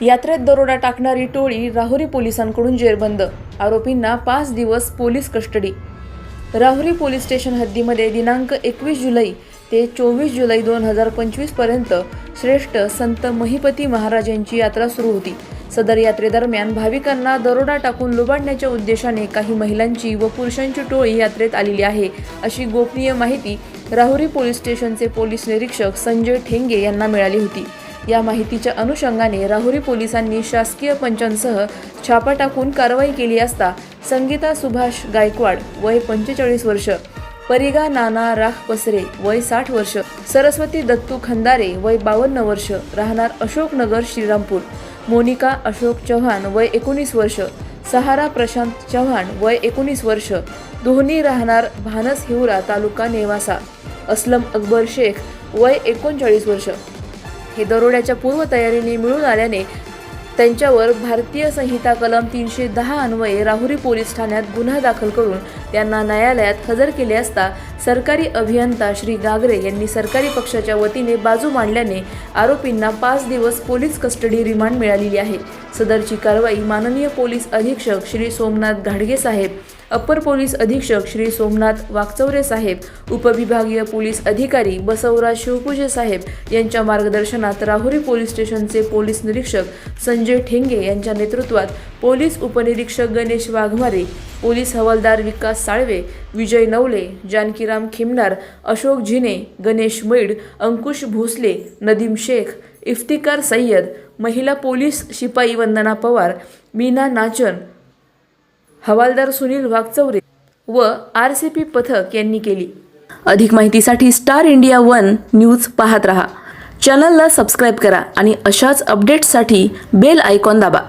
यात्रेत दरोडा टाकणारी टोळी राहुरी पोलिसांकडून जेरबंद. आरोपींना पाच दिवस police custody. Rahuri police station हद्दीमध्ये दिनांक एकवीस जुलै ते चोवीस जुलै दोन हजार पंचवीसपर्यंत श्रेष्ठ संत महिपती महाराज यांची यात्रा सुरू होती. सदर यात्रेदरम्यान भाविकांना दरोडा टाकून लुबाडण्याच्या उद्देशाने काही महिलांची व पुरुषांची टोळी यात्रेत आलेली आहे अशी गोपनीय माहिती राहुरी पोलीस स्टेशनचे पोलीस निरीक्षक संजय ठेंगे यांना मिळाली होती. या माहितीच्या अनुषंगाने राहुरी पोलिसांनी शासकीय पंचांसह छापा टाकून कारवाई केली असता संगीता सुभाष गायकवाड वय पंचेचाळीस वर्ष परिगा नाना राख पसरे वय साठ वर्ष सरस्वती दत्तू खंदारे वय बावन्न वर्ष राहणार अशोकनगर श्रीरामपूर मोनिका अशोक चव्हाण वय एकोणीस वर्ष सहारा प्रशांत चव्हाण वय एकोणीस वर्ष दोन्ही राहणार भानस हिवरा तालुका नेवासा असलम अकबर शेख वय एकोणचाळीस वर्ष. हे दरोड्याच्या पूर्वतयारीने मिळून आल्याने त्यांच्यावर भारतीय संहिता कलम तीनशे दहा अन्वये राहुरी पोलीस ठाण्यात गुन्हा दाखल करून त्यांना न्यायालयात हजर केले असता सरकारी अभियंता श्री गागरे यांनी सरकारी पक्षाच्या वतीने बाजू मांडल्याने आरोपींना पाच दिवस पोलीस कस्टडी रिमांड मिळालेली आहे. सदरची कारवाई माननीय पोलीस अधीक्षक श्री सोमनाथ घाडगे साहेब अप्पर पोलीस अधीक्षक श्री सोमनाथ वाकचौरे साहेब उपविभागीय पोलीस अधिकारी बसवराज शिवपूजे साहेब यांच्या मार्गदर्शनात राहुरी पोलीस स्टेशनचे पोलीस निरीक्षक संजय ठेंगे यांच्या नेतृत्वात पोलीस उपनिरीक्षक गणेश वाघमारे पोलीस हवालदार विकास साळवे विजय नवले जानकीराम खिमनार अशोक झिने गणेश मैड अंकुश भोसले नदीम शेख इफ्तिकार सय्यद महिला पोलीस शिपाई वंदना पवार मीना नाचन हवालदार सुनील वाघचौरे व आर सी पी पथक यांनी केली. अधिक माहितीसाठी स्टार इंडिया वन न्यूज पाहत रहा. चॅनलला सबस्क्राईब करा आणि अशाच अपडेट्ससाठी बेल आयकॉन दाबा.